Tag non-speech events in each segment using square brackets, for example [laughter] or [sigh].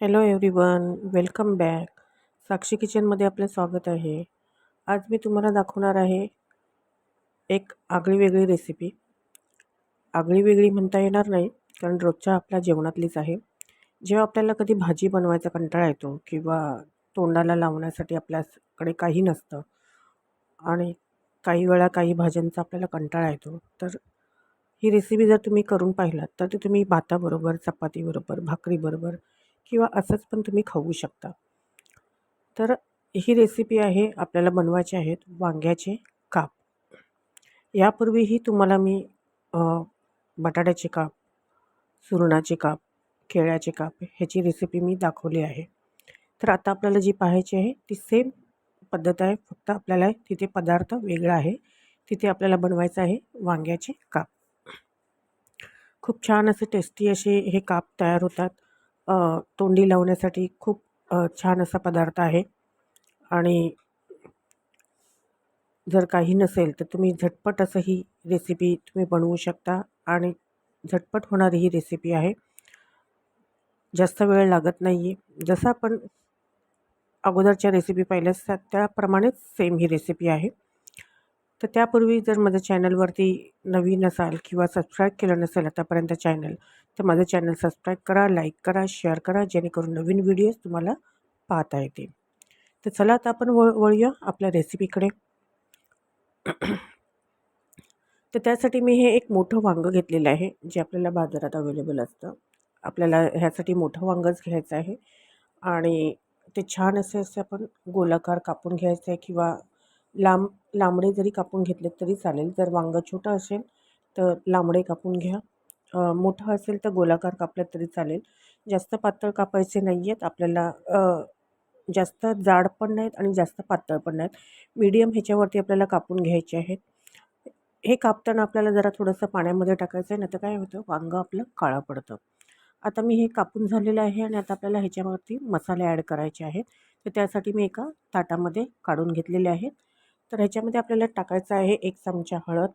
Hello everyone welcome back Sakshi किचनमध्ये आपलं स्वागत आहे. आज मी तुम्हाला दाखवणार आहे एक आगळी वेगळी रेसिपी आगळी वेगळी म्हणता येणार नाही कारण रोजच्या आपल्या जेवणातलीच आहे. जेव्हा आपल्याला कधी भाजी बनवायचा कंटाळा येतो किंवा तोंडाला लावण्यासाठी आपल्याकडे काही नसतं आणि काही वेळा काही भाज्यांचा आपल्याला कंटाळा येतो तर ही रेसिपी जर तुम्ही करून पाहिलात तर ती तुम्ही भाताबरोबर चपातीबरोबर भाकरीबरोबर किंवा असंच पण तुम्ही खाऊ शकता. तर ही रेसिपी आहे आपल्याला बनवायचे आहेत वांग्याचे काप. यापूर्वीही तुम्हाला मी बटाट्याचे काप सुरणाचे काप केळ्याचे काप ह्याची रेसिपी मी दाखवली आहे. तर आता आपल्याला जी पाहायची आहे ती सेम पद्धत आहे फक्त आपल्याला तिथे पदार्थ वेगळा आहे. तिथे आपल्याला बनवायचं आहे वांग्याचे काप. खूप छान असे टेस्टी असे हे काप तयार होतात. तोंडी लावण्यासाठी खूप छान असा पदार्थ आहे. आणि जर काही नसेल तर तुम्ही झटपट असं ही रेसिपी तुम्ही बनवू शकता आणि झटपट होणारी ही रेसिपी आहे. जास्त वेळ लागत नाही आहे जसं आपण अगोदरच्या रेसिपी पाहिल्यास त्याप्रमाणेच सेम ही रेसिपी आहे. तर त्यापूर्वी जर माझ्या चॅनलवरती नवीन असाल किंवा सबस्क्राईब केलं नसेल आतापर्यंत चॅनल तर माझं चॅनल सबस्क्राईब करा लाईक करा शेअर करा जेणेकरून नवीन व्हिडिओज तुम्हाला पाहता येतील. तर चला आता आपण वळ वळूया आपल्या रेसिपीकडे. तर त्यासाठी मी हे एक मोठं वांगं घेतलेलं आहे जे आपल्याला बाजारात अवेलेबल असतं. आपल्याला ह्यासाठी मोठं वांगंच घ्यायचं आहे. आणि ते छान असे असे आपण गोलाकार कापून घ्यायचं आहे किंवा लांब लांबडे जरी कापून घेतले तरी चालेल. जर वांगं छोटं असेल तर लांबडे कापून घ्या. मोठं असेल तर गोलाकार कापलं तरी चालेल. जास्त पातळ कापायचे नाही आहेत आपल्याला जास्त जाड पण नाहीत आणि जास्त पातळ पण नाहीत. मीडियम ह्याच्यावरती आपल्याला कापून घ्यायचे आहेत. हे कापताना आपल्याला जरा थोडंसं पाण्यामध्ये टाकायचं आहे नाही तर काय होतं? वांगं आपलं काळं पडतं. आता मी हे कापून झालेलं आहे आणि आता आपल्याला ह्याच्यावरती मसाले ॲड करायचे आहेत. तर त्यासाठी मी एका ताटामध्ये काढून घेतलेले आहेत. तर ह्याच्यामध्ये आपल्याला टाकायचं आहे एक चमचा हळद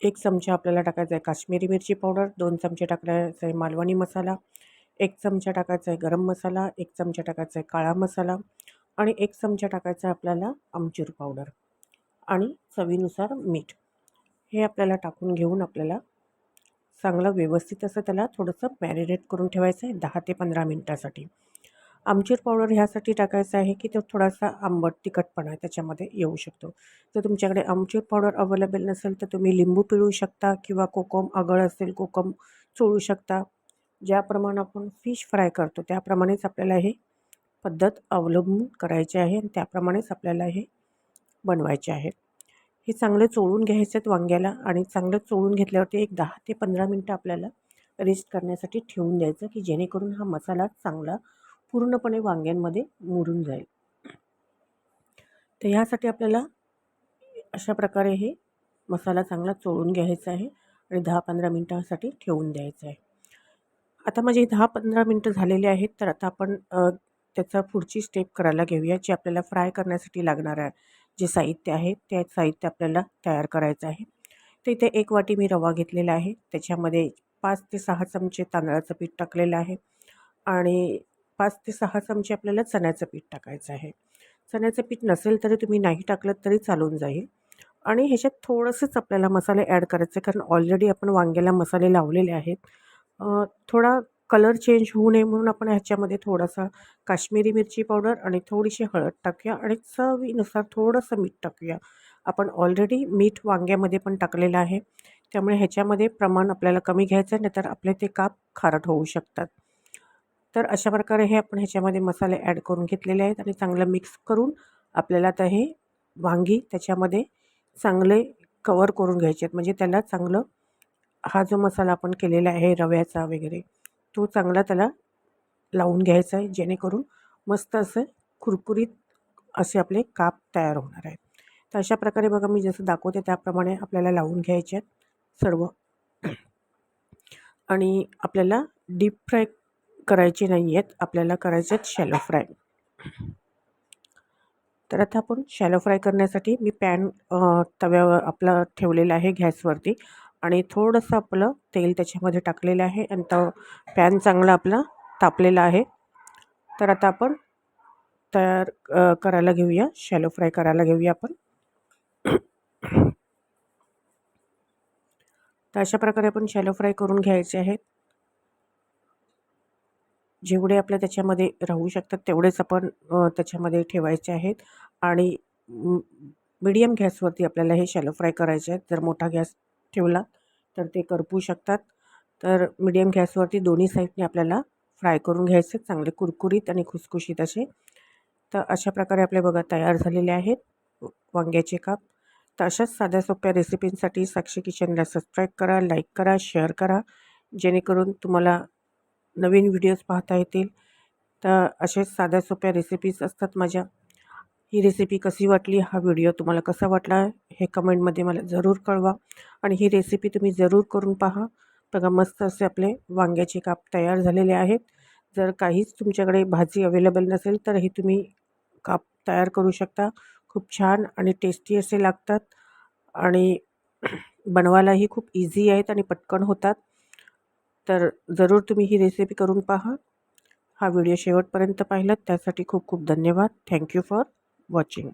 एक चमचा आपल्याला टाकायचा आहे काश्मीरी मिरची पावडर दोन चमचे टाकायचं आहे मालवणी मसाला एक चमचा टाकायचा आहे गरम मसाला एक चमचा टाकायचा आहे काळा मसाला आणि एक चमचा टाकायचा आहे आपल्याला आमचूर पावडर आणि चवीनुसार मीठ. हे आपल्याला टाकून घेऊन आपल्याला चांगलं व्यवस्थित असं त्याला थोडंसं मॅरिनेट करून ठेवायचं आहे दहा ते पंधरा मिनटासाठी. आमचूर पावडर ह्यासाठी टाकायचं आहे की तो थोडासा आंबट तिखटपणा त्याच्यामध्ये येऊ शकतो. जर तुमच्याकडे आमचूर पावडर अवेलेबल नसेल तर तुम्ही लिंबू पिळू शकता किंवा कोकम आगळ असेल कोकम चोळू शकता. ज्याप्रमाणे आपण फिश फ्राय करतो त्याप्रमाणेच आपल्याला हे पद्धत अवलंबून करायची आहे आणि त्याप्रमाणेच आपल्याला हे बनवायचे आहे. हे चांगलं चोळून घ्यायचे आहेत वांग्याला आणि चांगलं चोळून घेतल्यावरती एक दहा ते पंधरा मिनटं आपल्याला रेस्ट करण्यासाठी ठेवून द्यायचं की जेणेकरून हा मसाला चांगला पूर्णपणे वांग्यांमध्ये मुरून जाईल. तर ह्यासाठी आपल्याला अशा प्रकारे हे मसाला चांगला चोळून घ्यायचा आहे आणि दहा पंधरा मिनटासाठी ठेवून द्यायचं आहे. आता माझे दहा पंधरा मिनटं झालेले आहेत तर आता आपण त्याचा पुढची स्टेप करायला घेऊया जी आपल्याला फ्राय करण्यासाठी लागणार आहे. जे साहित्य आहे ते साहित्य आपल्याला तयार करायचं आहे. तर इथे एक वाटी मी रवा घेतलेला आहे. त्याच्यामध्ये पाच ते सहा चमचे तांदळाचं पीठ टाकलेलं आहे. आणि पाच ते सहा चमचे आपल्याला चण्याचं पीठ टाकायचं आहे. चण्याचं पीठ नसेल तरी तुम्ही नाही टाकलं तरी चालून जाईल. आणि ह्याच्यात थोडंसंच आपल्याला मसाले ॲड करायचे कारण ऑलरेडी आपण वांग्याला मसाले लावलेले आहेत. थोडा कलर चेंज होऊ नये म्हणून आपण ह्याच्यामध्ये थोडासा काश्मीरी मिरची पावडर आणि थोडीशी हळद टाकूया आणि चवीनुसार थोडंसं मीठ टाकूया. आपण ऑलरेडी मीठ वांग्यामध्ये पण टाकलेलं आहे. त्यामुळे ह्याच्यामध्ये प्रमाण आपल्याला कमी घ्यायचं आहे नाहीतर आपले ते काप खारट होऊ शकतात. तर अशा प्रकारे हे आपण ह्याच्यामध्ये मसाले ॲड करून घेतलेले आहेत आणि चांगलं मिक्स करून आपल्याला आता हे वांगी त्याच्यामध्ये चांगले कवर करून घ्यायचे आहेत. म्हणजे त्याला चांगलं हा जो मसाला आपण केलेला आहे रव्याचा वगैरे तो चांगला त्याला लावून घ्यायचा आहे. जेणेकरून मस्त असं कुरकुरीत असे आपले काप तयार होणार आहेत. तर अशा प्रकारे बघा मी जसं दाखवते त्याप्रमाणे आपल्याला लावून घ्यायचे आहेत सर्व. आणि आपल्याला डीप फ्राय करायचे नाही आहेत आपल्याला करायचे आहेत शॅलो फ्राय तर आता आपण शॅलो फ्राय करण्यासाठी मी पॅन तव्यावर आपला ठेवलेला आहे गॅसवरती आणि थोडंसं आपलं तेल त्याच्यामध्ये टाकलेलं आहे आणि तो पॅन चांगला आपला तापलेला आहे. तर आता आपण तयार करायला घेऊया. शॅलो फ्राय करायला घेऊया आपण. तर अशा प्रकारे आपण शॅलो फ्राय करून घ्यायचे आहेत. जेवढे आपल्या त्याच्यामध्ये राहू शकतात तेवढेच आपण त्याच्यामध्ये ठेवायचे आहेत. आणि मिडियम गॅसवरती आपल्याला हे शॅलो फ्राय करायचे आहेत. जर मोठा गॅस ठेवला तर ते करपू शकतात. तर मिडियम गॅसवरती दोन्ही साईडने आपल्याला फ्राय करून घ्यायचे चांगले कुरकुरीत आणि खुसखुशीत असे. तर अशा प्रकारे आपले बघा तयार झालेले आहेत. वांग्याचे काप. तर अशाच साध्या सोप्या रेसिपींसाठी साक्षी किचनला सबस्क्राईब करा लाईक करा शेअर करा. जेणेकरून तुम्हाला नवीन व्हिडिओज पाहता येतील. तर असेच साध्या सोप्या रेसिपीज असतात माझ्या. ही रेसिपी कशी वाटली? हा व्हिडिओ तुम्हाला कसा वाटला? हे कमेंटमध्ये मला जरूर कळवा. आणि ही रेसिपी तुम्ही जरूर करून पहा. बघा मस्त असे आपले वांग्याचे काप तयार झालेले आहेत. जर काहीच तुमच्याकडे भाजी अवेलेबल नसेल तर ही तुम्ही काप तयार करू शकता. खूप छान आणि टेस्टी असे लागतात. आणि [clears throat] बनवायलाही खूप इझी आहेत आणि पटकन होतात. तर जरूर तुम्ही ही रेसिपी करून पहा. हा व्हिडिओ शेवटपर्यंत पाहिलात त्यासाठी खूप खूप धन्यवाद. Thank you for watching